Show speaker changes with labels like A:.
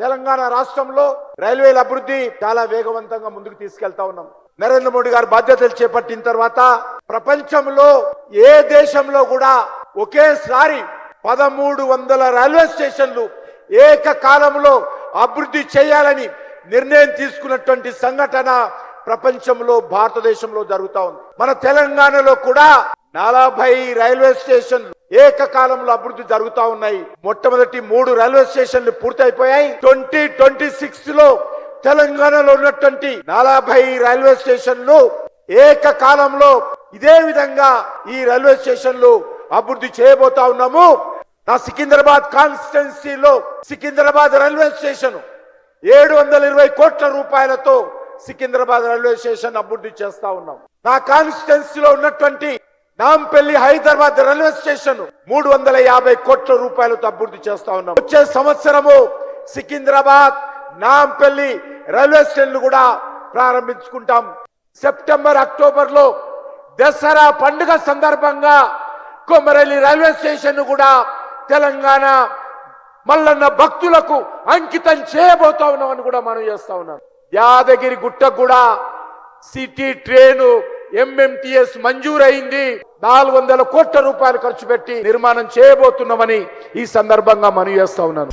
A: తెలంగాణ రాష్ట్రంలో రైల్వేల అభివృద్ధి చాలా వేగవంతంగా ముందుకు తీసుకెళ్తా ఉన్నాం. నరేంద్ర మోడీ గారు బాధ్యతలు చేపట్టిన తర్వాత ప్రపంచంలో ఏ దేశంలో కూడా ఒకేసారి పదమూడు వందల రైల్వే స్టేషన్లు ఏకకాలంలో అభివృద్ధి చేయాలని నిర్ణయం తీసుకున్నటువంటి సంఘటన ప్రపంచంలో భారతదేశంలో జరుగుతా ఉంది. మన తెలంగాణలో కూడా నలభై రైల్వే స్టేషన్లు ఏకకాలంలో అభివృద్ధి జరుగుతూ ఉన్నాయి. మొట్టమొదటి మూడు రైల్వే స్టేషన్లు పూర్తయిపోయాయి. ట్వంటీ ట్వంటీ సిక్స్లో తెలంగాణలో ఉన్నటువంటి నలభై రైల్వే స్టేషన్లు ఏకకాలంలో ఇదే విధంగా ఈ రైల్వే స్టేషన్లు అభివృద్ధి చేయబోతా ఉన్నాము. నా సికింద్రాబాద్ కాన్స్టిట్యున్సీలో సికింద్రాబాద్ రైల్వే స్టేషన్ ఏడు వందల ఇరవై కోట్ల రూపాయలతో సికింద్రాబాద్ రైల్వే స్టేషన్ అభివృద్ధి చేస్తా ఉన్నాం. నా కాన్స్టిట్యున్సీలో ఉన్నటువంటి నాంపల్లి హైదరాబాద్ రైల్వే స్టేషన్ మూడు వందల యాభై కోట్ల రూపాయలతో అభివృద్ధి చేస్తా ఉన్నాం. వచ్చే సంవత్సరము సికింద్రాబాద్ నాంపల్లి రైల్వే స్టేషన్ కూడా ప్రారంభించుకుంటాం. సెప్టెంబర్ అక్టోబర్లో దసరా పండుగ సందర్భంగా కొమరల్లి రైల్వే స్టేషన్ కూడా తెలంగాణ మల్లన్న భక్తులకు అంకితం చేయబోతా ఉన్నామని కూడా మనం చేస్తా ఉన్నాం. యాదగిరి గుట్టకు కూడా సిటీ ట్రైను ఎంఎంటిఎస్ మంజూరైంది. నాలుగు వందల కోట్ల రూపాయలు ఖర్చు పెట్టి నిర్మాణం చేయబోతున్నామని ఈ సందర్భంగా మనవి చేస్తా ఉన్నాను.